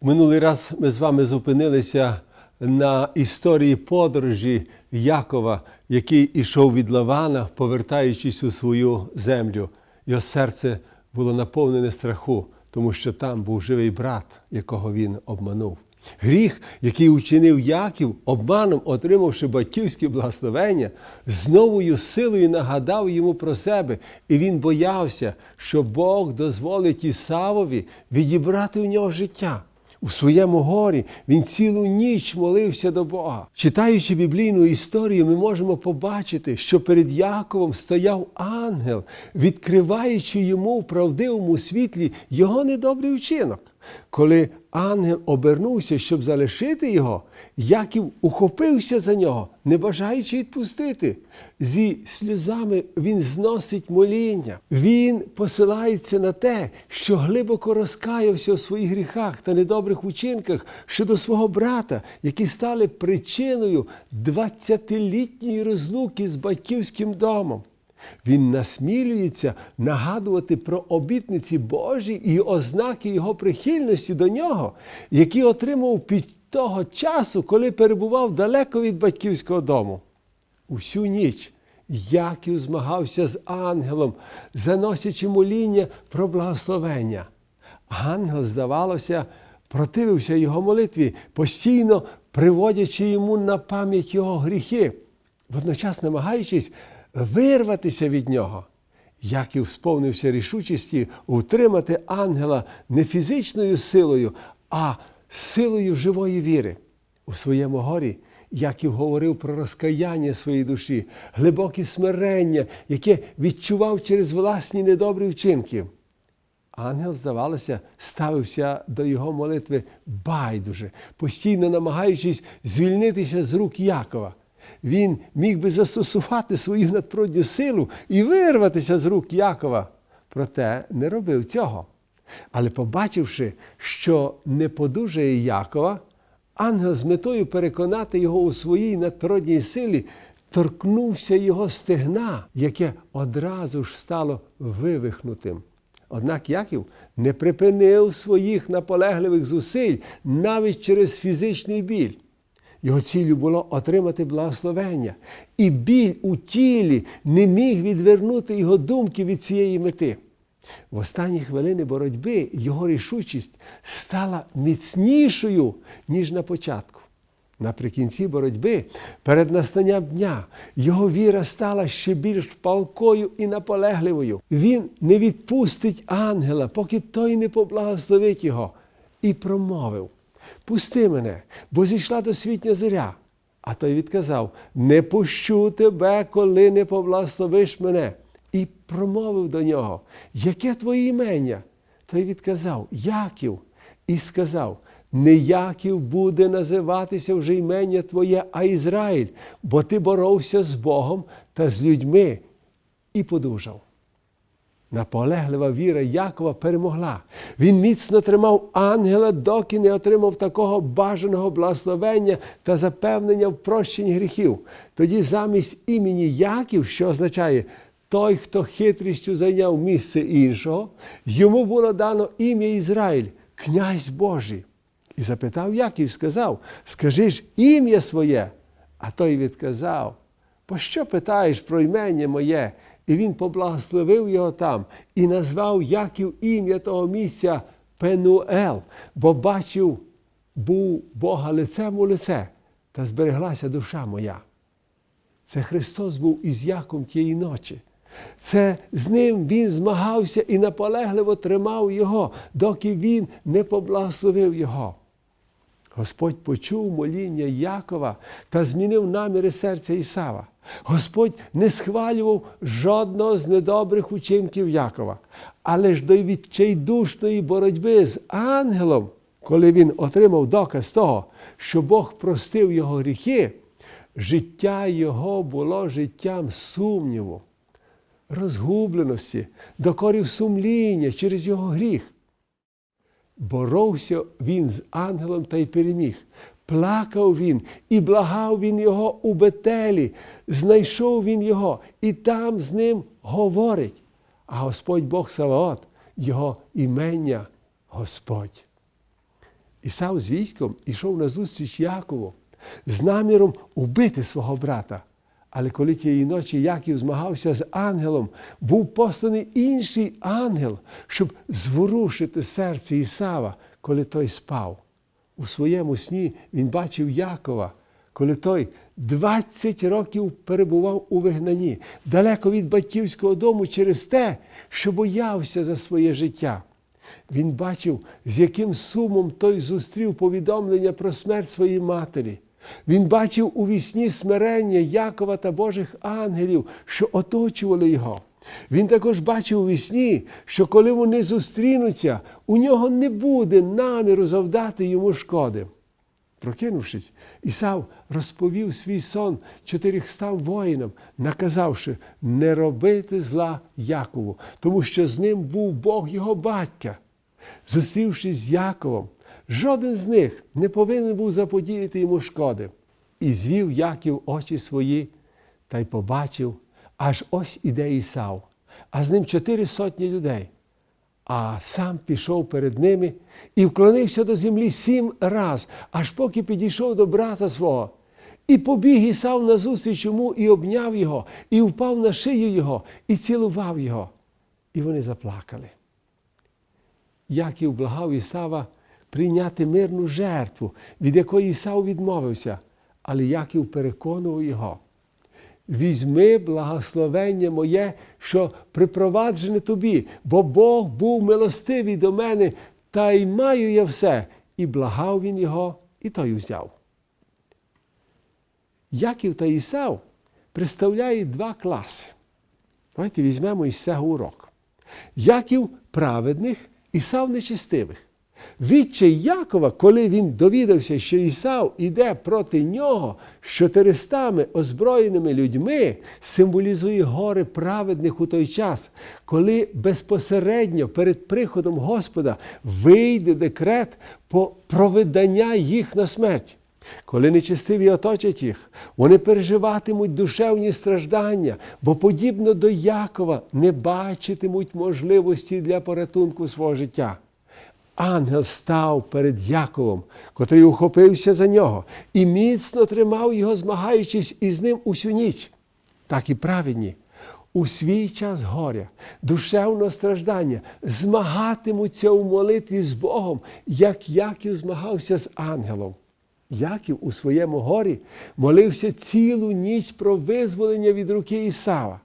Минулий раз ми з вами зупинилися на історії подорожі Якова, який ішов від Лавана, повертаючись у свою землю. Його серце було наповнене страху, тому що там був живий брат, якого він обманув. Гріх, який учинив Яків, обманом отримавши батьківське благословення, з новою силою нагадав йому про себе, і він боявся, що Бог дозволить Ісавові відібрати у нього життя. У своєму горі він цілу ніч молився до Бога. Читаючи біблійну історію, ми можемо побачити, що перед Яковом стояв ангел, відкриваючи йому в правдивому світлі його недобрий вчинок. Коли ангел обернувся, щоб залишити його, Яків ухопився за нього, не бажаючи відпустити. Зі сльозами він зносить моління. Він посилається на те, що глибоко розкаявся у своїх гріхах та недобрих учинках щодо свого брата, які стали причиною 20-літньої розлуки з батьківським домом. Він насмілюється нагадувати про обітниці Божі і ознаки його прихильності до нього, які отримав під того часу, коли перебував далеко від батьківського дому. Усю ніч Яків змагався з ангелом, заносячи моління про благословення. Ангел, здавалося, противився його молитві, постійно приводячи йому на пам'ять його гріхи, водночас намагаючись вирватися від нього. Яків сповнився рішучості утримати ангела не фізичною силою, а силою живої віри. У своєму горі Яків говорив про розкаяння своєї душі, глибоке смирення, яке відчував через власні недобрі вчинки. Ангел, здавалося, ставився до його молитви байдуже, постійно намагаючись звільнитися з рук Якова. Він міг би застосувати свою надпрудню силу і вирватися з рук Якова, проте не робив цього. Але побачивши, що не подужає Якова, ангел з метою переконати його у своїй надприродній силі торкнувся його стегна, яке одразу ж стало вивихнутим. Однак Яків не припинив своїх наполегливих зусиль навіть через фізичний біль. Його ціллю було отримати благословення, і біль у тілі не міг відвернути його думки від цієї мети. В останні хвилини боротьби його рішучість стала міцнішою, ніж на початку. Наприкінці боротьби, перед настанням дня, його віра стала ще більш палкою і наполегливою. Він не відпустить ангела, поки той не поблагословить його, і промовив: Пусти мене, бо зійшла досвітня зоря. А той відказав: Не пущу тебе, коли не поблагословиш мене. І промовив до нього, яке твоє імення? Той відказав Яків, і сказав: Не Яків буде називатися вже імення Твоє, а Ізраїль, бо ти боровся з Богом та з людьми і подужав. Наполеглива віра Якова перемогла. Він міцно тримав ангела, доки не отримав такого бажаного благословення та запевнення в прощенні гріхів. Тоді замість імені Яків, що означає той, хто хитрістю зайняв місце іншого, йому було дано ім'я Ізраїль, князь Божий. І запитав Яків, сказав: Скажи ж ім'я своє. А той відказав: Пощо питаєш про імення моє? І він поблагословив його там і назвав Яків ім'я того місця Пенуел, бо бачив, був Бога лицем у лице, та збереглася душа моя. Це Христос був із Яком тієї ночі. Це з ним він змагався і наполегливо тримав його, доки він не поблагословив його. Господь почув моління Якова та змінив наміри серця Ісава. Господь не схвалював жодного з недобрих учинків Якова, але ж до відчайдушної боротьби з ангелом, коли він отримав доказ того, що Бог простив його гріхи, життя його було життям сумніву, розгубленості, докорів сумління через його гріх. Боровся він з ангелом та й переміг. Плакав він і благав він його у Бетелі, знайшов він його і там з ним говорить. А Господь Бог Саваот, його імення Господь. Ісав з військом ішов на зустріч Якову з наміром убити свого брата. Але коли тієї ночі Яків змагався з ангелом, був посланий інший ангел, щоб зворушити серце Ісава, коли той спав. У своєму сні він бачив Якова, коли той 20 років перебував у вигнанні, далеко від батьківського дому через те, що боявся за своє життя. Він бачив, з яким сумом той зустрів повідомлення про смерть своєї матері. Він бачив у вісні смирення Якова та Божих ангелів, що оточували його. Він також бачив у вісні, що коли вони зустрінуться, у нього не буде наміру завдати йому шкоди. Прокинувшись, Ісав розповів свій сон чотирьохстам воїнам, наказавши не робити зла Якову, тому що з ним був Бог його батька. Зустрівшись з Яковом, жоден з них не повинен був заподіяти йому шкоди. І звів Яків очі свої та й побачив, аж ось іде Ісав, а з ним чотири сотні людей. А сам пішов перед ними і вклонився до землі сім раз, аж поки підійшов до брата свого. І побіг Ісав назустріч йому, і обняв його, і впав на шию його, і цілував його. І вони заплакали. Яків благав Ісава прийняти мирну жертву, від якої Ісав відмовився, але Яків переконував його. Візьми благословення моє, що припроваджене тобі, бо Бог був милостивий до мене, та й маю я все. І благав він його, і той узяв. Яків та Ісав представляють два класи. Давайте візьмемо із цього урок. Яків праведних, Ісав нечестивих. Відчай Якова, коли він довідався, що Ісав іде проти нього з чотиристами озброєними людьми, символізує гори праведних у той час, коли безпосередньо перед приходом Господа вийде декрет по проведення їх на смерть. Коли нечестиві оточать їх, вони переживатимуть душевні страждання, бо, подібно до Якова, не бачитимуть можливості для порятунку свого життя. Ангел став перед Яковом, котрий ухопився за нього, і міцно тримав його, змагаючись із ним усю ніч. Так і праведні у свій час горя, душевного страждання змагатимуться у молитві з Богом, як Яків змагався з ангелом. Яків у своєму горі молився цілу ніч про визволення від руки Ісава.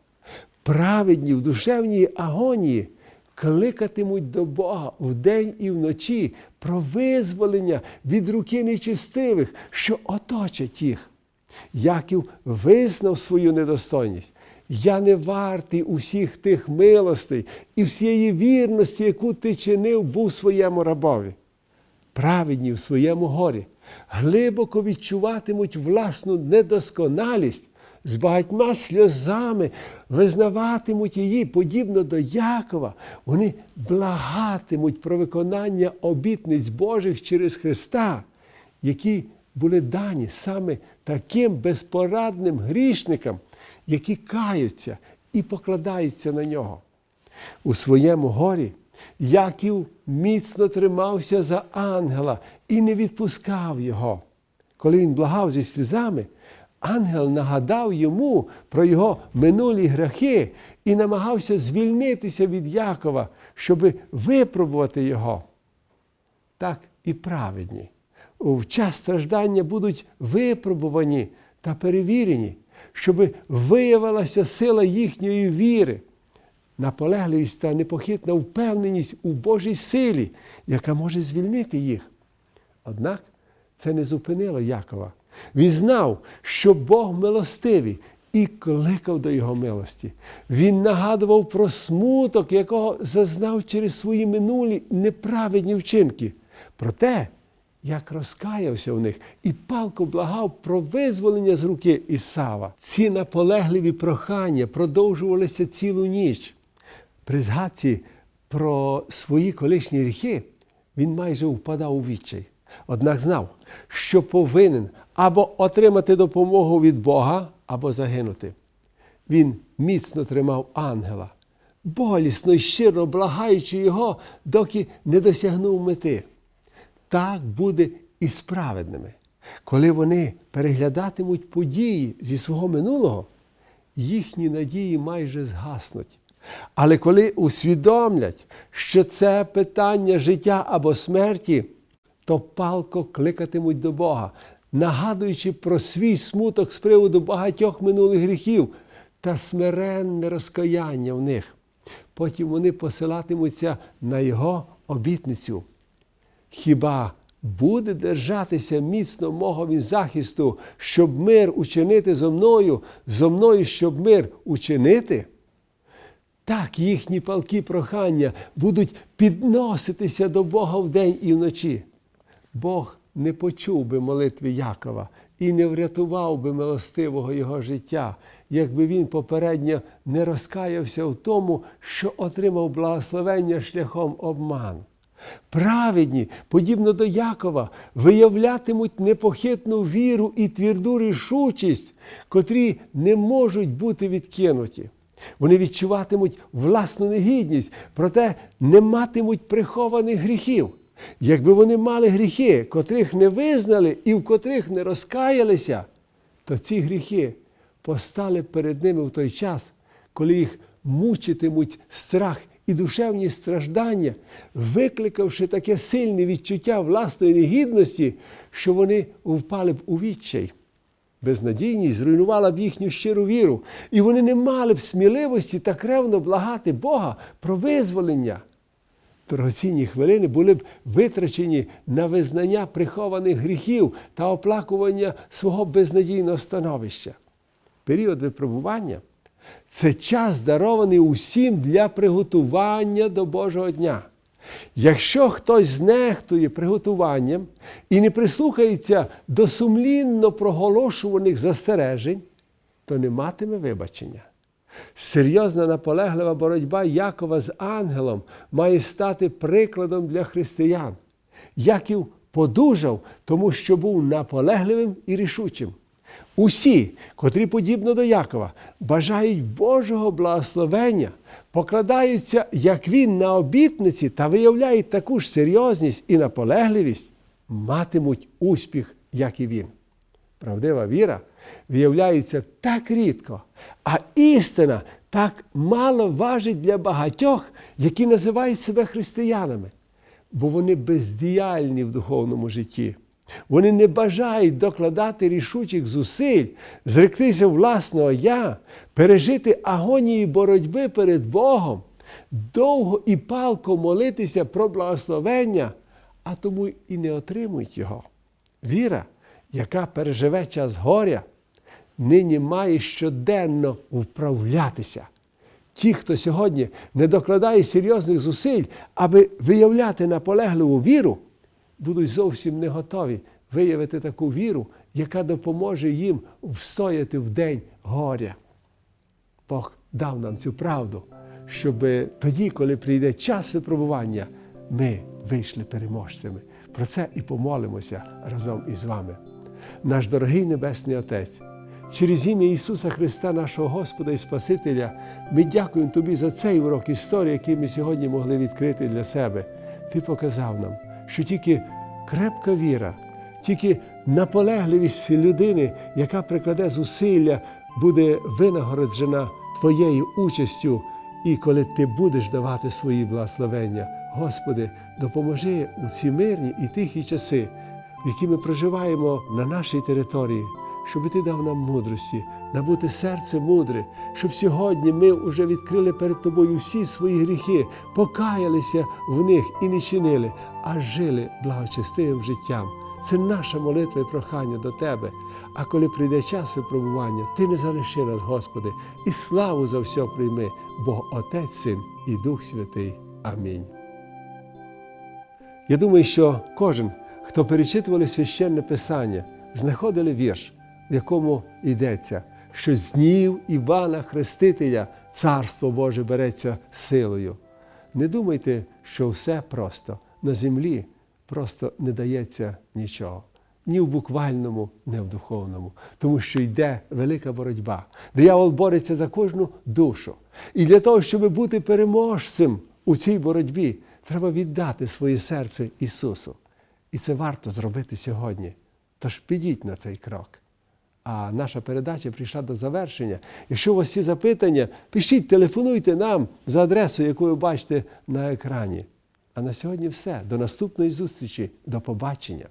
Праведні в душевній агонії кликатимуть до Бога вдень і вночі про визволення від руки нечистивих, що оточать їх. Яків визнав свою недостойність. Я не вартий усіх тих милостей і всієї вірності, яку ти чинив, був своєму рабові. Праведні в своєму горі глибоко відчуватимуть власну недосконалість, з багатьма сльозами визнаватимуть її, подібно до Якова. Вони благатимуть про виконання обітниць Божих через Христа, які були дані саме таким безпорадним грішникам, які каються і покладаються на нього. У своєму горі Яків міцно тримався за ангела і не відпускав його. Коли він благав зі сльозами, ангел нагадав йому про його минулі грехи і намагався звільнитися від Якова, щоби випробувати його. Так і праведні. В час страждання будуть випробувані та перевірені, щоби виявилася сила їхньої віри наполегливість та непохитна впевненість у Божій силі, яка може звільнити їх. Однак це не зупинило Якова. Він знав, що Бог милостивий і кликав до його милості. Він нагадував про смуток, якого зазнав через свої минулі неправедні вчинки. Про те, як розкаявся в них і палко благав про визволення з руки Ісава. Ці наполегливі прохання продовжувалися цілу ніч. При згадці про свої колишні гріхи він майже впадав у відчай. Однак знав, що повинен або отримати допомогу від Бога, або загинути. Він міцно тримав ангела, болісно і щиро благаючи його, доки не досягнув мети. так буде і з праведними. Коли вони переглядатимуть події зі свого минулого, їхні надії майже згаснуть. Але коли усвідомлять, що це питання життя або смерті, то палко кликатимуть до Бога, нагадуючи про свій смуток з приводу багатьох минулих гріхів та смиренне розкаяння в них. Потім вони посилатимуться на Його обітницю. Хіба буде держатися міцно мого він захисту, щоб мир учинити зо мною, зо мною, щоб мир учинити? Так їхні палки прохання будуть підноситися до Бога вдень і вночі. Бог не почув би молитви Якова і не врятував би милостивого його життя, якби він попередньо не розкаявся в тому, що отримав благословення шляхом обману. Праведні, подібно до Якова, виявлятимуть непохитну віру і тверду рішучість, котрі не можуть бути відкинуті. Вони відчуватимуть власну негідність, проте не матимуть прихованих гріхів. Якби вони мали гріхи, котрих не визнали і в котрих не розкаялися, то ці гріхи постали перед ними в той час, коли їх мучитимуть страх і душевні страждання, викликавши таке сильне відчуття власної негідності, що вони впали б у відчай. Безнадійність зруйнувала б їхню щиру віру, і вони не мали б сміливості так ревно благати Бога про визволення. Дорогоцінні хвилини були б витрачені на визнання прихованих гріхів та оплакування свого безнадійного становища. Період випробування це час, дарований усім для приготування до Божого дня. Якщо хтось знехтує приготуванням і не прислухається до сумлінно проголошуваних застережень, то не матиме вибачення. Серйозна наполеглива боротьба Якова з ангелом має стати прикладом для християн. Яків подужав, тому що був наполегливим і рішучим. Усі, котрі, подібно до Якова, бажають Божого благословення, покладаються, як він, на обітниці та виявляють таку ж серйозність і наполегливість, матимуть успіх, як і він. Правдива віра виявляється так рідко, а істина так мало важить для багатьох, які називають себе християнами, бо вони бездіяльні в духовному житті. Вони не бажають докладати рішучих зусиль, зректися власного я, пережити агонії боротьби перед Богом, довго і палко молитися про благословення, а тому і не отримують його. Віра, яка переживе час горя, нині має щоденно вправлятися. Ті, хто сьогодні не докладає серйозних зусиль, аби виявляти наполегливу віру, будуть зовсім не готові виявити таку віру, яка допоможе їм встояти в день горя. Бог дав нам цю правду, щоб тоді, коли прийде час випробування, ми вийшли переможцями. Про це і помолимося разом із вами. Наш дорогий Небесний Отець. Через ім'я Ісуса Христа, нашого Господа і Спасителя, ми дякуємо Тобі за цей урок історії, який ми сьогодні могли відкрити для себе. Ти показав нам, що тільки крепка віра, тільки наполегливість людини, яка прикладе зусилля, буде винагороджена Твоєю участю, і коли Ти будеш давати свої благословення. Господи, допоможи у ці мирні і тихі часи, які ми проживаємо на нашій території щоб ти дав нам мудрості, набути серце мудре, щоб сьогодні ми вже відкрили перед тобою всі свої гріхи, покаялися в них і не чинили, а жили благочестивим життям. Це наша молитва і прохання до Тебе. А коли прийде час випробування, Ти не залиши нас, Господи, і славу за все прийми, бо Отець, Син і Дух Святий. Амінь. Я думаю, що кожен, хто перечитували священне Писання, знаходили вірш в якому йдеться, що з днів Івана Хрестителя Царство Боже береться силою. Не думайте, що все просто на землі просто не дається нічого. Ні в буквальному, ні в духовному, тому що йде велика боротьба. Диявол бореться за кожну душу. І для того, щоб бути переможцем у цій боротьбі, треба віддати своє серце Ісусу. І це варто зробити сьогодні. Тож підіть на цей крок. А наша передача прийшла до завершення. Якщо у вас є запитання, пишіть, телефонуйте нам за адресою, яку ви бачите на екрані. А на сьогодні все. До наступної зустрічі. До побачення.